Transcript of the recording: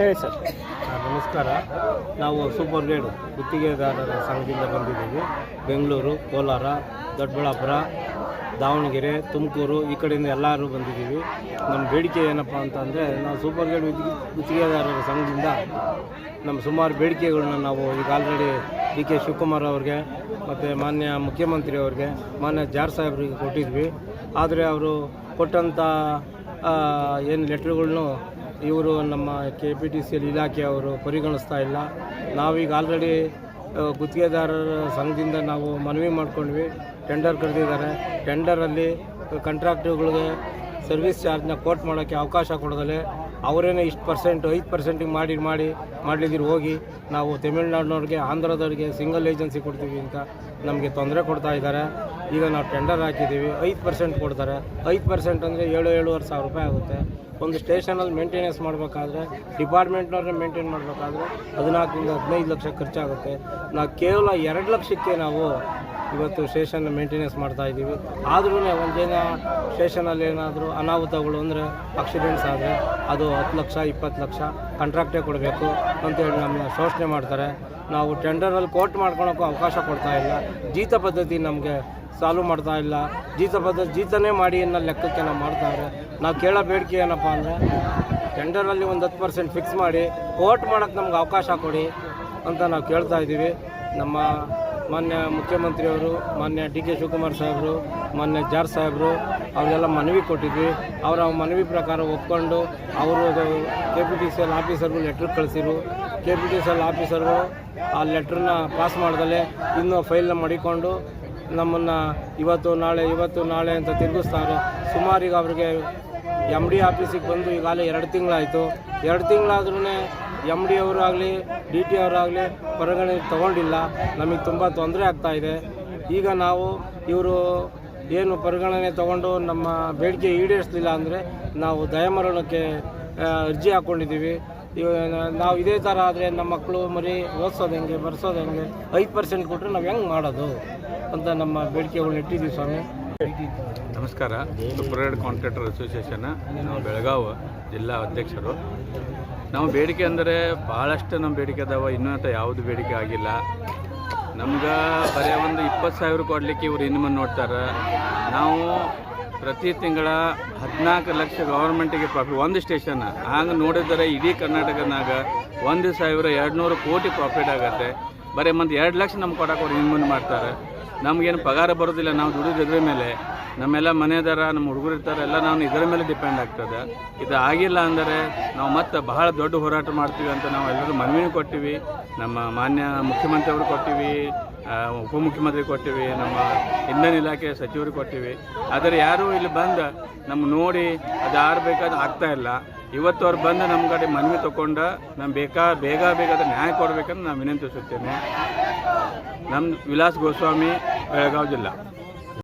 ಹೇಳಿ ಸರ್. ನಮಸ್ಕಾರ. ನಾವು ಸೂಪರ್ ಗ್ರೇಡ್ ಗುತ್ತಿಗೆದಾರರ ಸಂಘದಿಂದ ಬಂದಿದ್ದೀವಿ. ಬೆಂಗಳೂರು, ಕೋಲಾರ, ದೊಡ್ಡಬಳ್ಳಾಪುರ, ದಾವಣಗೆರೆ, ತುಮಕೂರು ಈ ಕಡೆಯಿಂದ ಎಲ್ಲರೂ ಬಂದಿದ್ದೀವಿ. ನಮ್ಮ ಬೇಡಿಕೆ ಏನಪ್ಪ ಅಂತಂದರೆ ನಾವು ಸೂಪರ್ ಗ್ರೇಡ್ ಗುತ್ತಿಗೆ ಗುತ್ತಿಗೆದಾರರ ಸಂಘದಿಂದ ನಮ್ಮ ಸುಮಾರು ಬೇಡಿಕೆಗಳನ್ನ ನಾವು ಈಗ ಆಲ್ರೆಡಿ ಡಿ ಕೆ ಶಿವಕುಮಾರ್ ಅವ್ರಿಗೆ ಮತ್ತು ಮಾನ್ಯ ಮುಖ್ಯಮಂತ್ರಿ ಅವ್ರಿಗೆ, ಮಾನ್ಯ ಜಾರ್ ಸಾಹೇಬ್ರಿಗೆ ಕೊಟ್ಟಿದ್ವಿ. ಆದರೆ ಅವರು ಕೊಟ್ಟಂಥ ಏನು ಲೆಟ್ರುಗಳ್ನು ಇವರು ನಮ್ಮ K P T C L ಇಲಾಖೆಯವರು ಪರಿಗಣಿಸ್ತಾ ಇಲ್ಲ. ನಾವೀಗ ಆಲ್ರೆಡಿ ಗುತ್ತಿಗೆದಾರರ ಸಂಘದಿಂದ ನಾವು ಮನವಿ ಮಾಡ್ಕೊಂಡ್ವಿ. ಟೆಂಡರ್ ಕರೆದಿದ್ದಾರೆ. ಟೆಂಡರಲ್ಲಿ ಕಂಟ್ರಾಕ್ಟ್ರುಗಳಿಗೆ ಸರ್ವಿಸ್ ಚಾರ್ಜ್ನ ಕೋಟ್ ಮಾಡೋಕ್ಕೆ ಅವಕಾಶ ಕೊಡದಲೆ ಅವರೇನೇ ಇಷ್ಟು ಪರ್ಸೆಂಟ್ ಐದು ಪರ್ಸೆಂಟಿಗೆ ಮಾಡಿ ಮಾಡಿ ಮಾಡಲಿದ್ದೀರಿ ಹೋಗಿ ನಾವು ತಮಿಳ್ನಾಡಿನವ್ರಿಗೆ, ಆಂಧ್ರದವ್ರಿಗೆ ಸಿಂಗಲ್ ಏಜೆನ್ಸಿ ಕೊಡ್ತೀವಿ ಅಂತ ನಮಗೆ ತೊಂದರೆ ಕೊಡ್ತಾ ಇದ್ದಾರೆ. ಈಗ ನಾವು ಟೆಂಡರ್ ಹಾಕಿದ್ದೀವಿ, ಐದು ಪರ್ಸೆಂಟ್ ಕೊಡ್ತಾರೆ. ಐದು ಪರ್ಸೆಂಟ್ ಅಂದರೆ ಏಳು, ಏಳುವರೆ ಸಾವಿರ ರೂಪಾಯಿ ಆಗುತ್ತೆ. ಒಂದು ಸ್ಟೇಷನಲ್ಲಿ ಮೇಂಟೆನೆನ್ಸ್ ಮಾಡಬೇಕಾದ್ರೆ, ಡಿಪಾರ್ಟ್ಮೆಂಟ್ನವ್ರನ್ನ ಮೇಂಟೈನ್ ಮಾಡಬೇಕಾದ್ರೆ ಹದಿನಾಲ್ಕರಿಂದ ಹದಿನೈದು ಲಕ್ಷ ಖರ್ಚಾಗುತ್ತೆ. ನಾವು ಕೇವಲ ಎರಡು ಲಕ್ಷಕ್ಕೆ ನಾವು ಇವತ್ತು ಸ್ಟೇಷನ್ ಮೇಂಟೆನೆನ್ಸ್ ಮಾಡ್ತಾ ಇದ್ದೀವಿ. ಆದ್ರೂ ಒಂದೇನ ಸ್ಟೇಷನಲ್ಲಿ ಏನಾದರೂ ಅನಾಹುತಗಳು ಅಂದರೆ ಆಕ್ಸಿಡೆಂಟ್ಸ್ ಆದರೆ ಅದು ಹತ್ತು ಲಕ್ಷ, ಇಪ್ಪತ್ತು ಲಕ್ಷ ಕಾಂಟ್ರಾಕ್ಟೇ ಕೊಡಬೇಕು ಅಂತೇಳಿ ನಮ್ಮನ್ನ ಶೋಷಣೆ ಮಾಡ್ತಾರೆ. ನಾವು ಟೆಂಡರಲ್ಲಿ ಕೋರ್ಟ್ ಮಾಡ್ಕೊಳೋಕ್ಕೂ ಅವಕಾಶ ಕೊಡ್ತಾ ಇಲ್ಲ. ಜೀತ ಪದ್ಧತಿ ನಮಗೆ ಸಾಲ್ವ್ ಮಾಡ್ತಾ ಇಲ್ಲ. ಜೀತ ಪದ್ಧತಿ ಜೀತನೇ ಮಾಡಿ ಅನ್ನೋ ಲೆಕ್ಕಕ್ಕೆ ನಾವು ಮಾಡ್ತಾರೆ. ನಾವು ಕೇಳೋ ಬೇಡಿಕೆ ಏನಪ್ಪ ಅಂದರೆ ಟೆಂಡರಲ್ಲಿ ಒಂದು ಹತ್ತು ಪರ್ಸೆಂಟ್ ಫಿಕ್ಸ್ ಮಾಡಿ ವೋಟ್ ಮಾಡೋಕ್ಕೆ ನಮ್ಗೆ ಅವಕಾಶ ಕೊಡಿ ಅಂತ ನಾವು ಕೇಳ್ತಾ ಇದ್ದೀವಿ. ನಮ್ಮ ಮಾನ್ಯ ಮುಖ್ಯಮಂತ್ರಿಯವರು, ಮಾನ್ಯ ಡಿ ಕೆ ಶಿವಕುಮಾರ್ ಸಾಹೇಬರು, ಮಾನ್ಯ ಜಾರ್ ಸಾಹೇಬರು ಅವರೆಲ್ಲ ಮನವಿ ಕೊಟ್ಟಿದ್ವಿ. ಅವರ ಮನವಿ ಪ್ರಕಾರ ಒಪ್ಕೊಂಡು ಅವರು K P T C L ಆಫೀಸರ್ಗಳು letter ಕಳಿಸಿರು. K P T C L officer ಆ ಲೆಟ್ರನ್ನ ಪಾಸ್ ಮಾಡ್ದಲೆ ಇನ್ನೂ ಫೈಲ್ನ ಮಡಿಕೊಂಡು ನಮ್ಮನ್ನು ಇವತ್ತು ನಾಳೆ ಇವತ್ತು ನಾಳೆ ಅಂತ ತಿರುಗಿಸ್ತಾರೆ. ಸುಮಾರು ಈಗ ಅವ್ರಿಗೆ ಎಂ ಡಿ ಆಫೀಸಿಗೆ ಬಂದು ಈಗಾಗಲೇ ಎರಡು ತಿಂಗಳಾಯಿತು. ಎರಡು ತಿಂಗಳಾದ್ರೂ ಎಂ ಡಿ ಅವರಾಗಲಿ ಡಿ ಟಿ ಅವರಾಗಲಿ ಪರಿಗಣನೆ ತೊಗೊಂಡಿಲ್ಲ. ನಮಗೆ ತುಂಬ ತೊಂದರೆ ಆಗ್ತಾಯಿದೆ ಈಗ ನಾವು ಇವರು ಏನು ಪರಿಗಣನೆ ತಗೊಂಡು ನಮ್ಮ ಬೇಡಿಕೆ ಈಡೇರಿಸಲಿಲ್ಲ ಅಂದರೆ ನಾವು ದಯಮರಣಕ್ಕೆ ಅರ್ಜಿ ಹಾಕ್ಕೊಂಡಿದ್ದೀವಿ ಇವ ನಾವು ಇದೇ ಥರ ಆದರೆ ನಮ್ಮ ಮಕ್ಕಳು ಮರಿ ಓದಿಸೋದು ಹೆಂಗೆ, ಬರ್ಸೋದು ಹೆಂಗೆ, ಐದು ಪರ್ಸೆಂಟ್ ಕೊಟ್ಟರೆ ನಾವು ಹೆಂಗೆ ಮಾಡೋದು ಅಂತ ನಮ್ಮ ಬೇಡಿಕೆಗಳನ್ನ ಇಟ್ಟಿದ್ದೀವಿ ಸ್ವಾಮಿ. ನಮಸ್ಕಾರ. ಸೂಪರ್ವೈಡ್ ಕಾಂಟ್ರಾಕ್ಟರ್ ಅಸೋಸಿಯೇಷನ್ ನಾವು ಬೆಳಗಾವಿ ಜಿಲ್ಲಾ ಅಧ್ಯಕ್ಷರು. ನಾವು ಬೇಡಿಕೆ ಅಂದರೆ ಭಾಳಷ್ಟು ನಮ್ಮ ಬೇಡಿಕೆ ಅದಾವ, ಇನ್ನೂ ಅಂತ ಯಾವುದು ಬೇಡಿಕೆ ಆಗಿಲ್ಲ. ನಮ್ಗೆ ಬರೀ ಒಂದು ಇಪ್ಪತ್ತು ಸಾವಿರ ಕೊಡಲಿಕ್ಕೆ ಇವ್ರು ಇನ್ನು ಮುಂದೆ ನೋಡ್ತಾರೆ. ನಾವು ಪ್ರತಿ ತಿಂಗಳ ಹದಿನಾಲ್ಕು ಲಕ್ಷ ಗೌರ್ಮೆಂಟಿಗೆ ಪ್ರಾಫಿಟ್ ಒಂದು ಸ್ಟೇಷನ್. ಹಾಗೆ ನೋಡಿದರೆ ಇಡೀ ಕರ್ನಾಟಕನಾಗ ಒಂದು ಸಾವಿರ ಎರಡು ನೂರು ಕೋಟಿ ಪ್ರಾಫಿಟ್ ಆಗುತ್ತೆ. ಬರೀ ಮತ್ತು ಎರಡು ಲಕ್ಷ ನಮ್ಗೆ ಕೊಡೋಕೆ ಇನ್ನು ಮುಂದೆ ಮಾಡ್ತಾರೆ. ನಮಗೇನು ಪಗಾರ ಬರೋದಿಲ್ಲ, ನಾವು ದುಡಿದು ಇದ್ರ ಮೇಲೆ. ನಮ್ಮೆಲ್ಲ ಮನೆದಾರ, ನಮ್ಮ ಹುಡುಗರು ಇರ್ತಾರೆ, ಎಲ್ಲ ನಾವು ಇದರ ಮೇಲೆ ಡಿಪೆಂಡ್ ಆಗ್ತದೆ. ಇದು ಆಗಿಲ್ಲ ಅಂದರೆ ನಾವು ಮತ್ತೆ ಬಹಳ ದೊಡ್ಡ ಹೋರಾಟ ಮಾಡ್ತೀವಿ ಅಂತ ನಾವು ಎಲ್ಲರೂ ಮನವಿನೂ ಕೊಟ್ಟಿವಿ. ನಮ್ಮ ಮಾನ್ಯ ಮುಖ್ಯಮಂತ್ರಿ ಅವರು ಕೊಟ್ಟಿವಿ ಉಪಮುಖ್ಯಮಂತ್ರಿ ಕೊಟ್ಟಿವಿ, ನಮ್ಮ ಇಂಧನ ಇಲಾಖೆ ಸಚಿವರು ಕೊಟ್ಟಿವಿ. ಆದರೆ ಯಾರೂ ಇಲ್ಲಿ ಬಂದು ನಮ್ಮ ನೋಡಿ ಅದು ಆಗ್ತಾ ಇಲ್ಲ. ಇವತ್ತು ಅವ್ರು ಬಂದು ನಮ್ಮ ಕಡೆ ಮನವಿ ತಗೊಂಡು ನಮ್ಮ ಬೇಕಾ, ಬೇಗ ಬೇಕಾದ ನ್ಯಾಯ ಕೊಡಬೇಕಂತ ನಾನು ವಿನಂತಿಸುತ್ತೇನೆ. ನಮ್ಮ ವಿಲಾಸ್ ಗೋಸ್ವಾಮಿ, ಬೆಳಗಾವಿ ಜಿಲ್ಲಾ.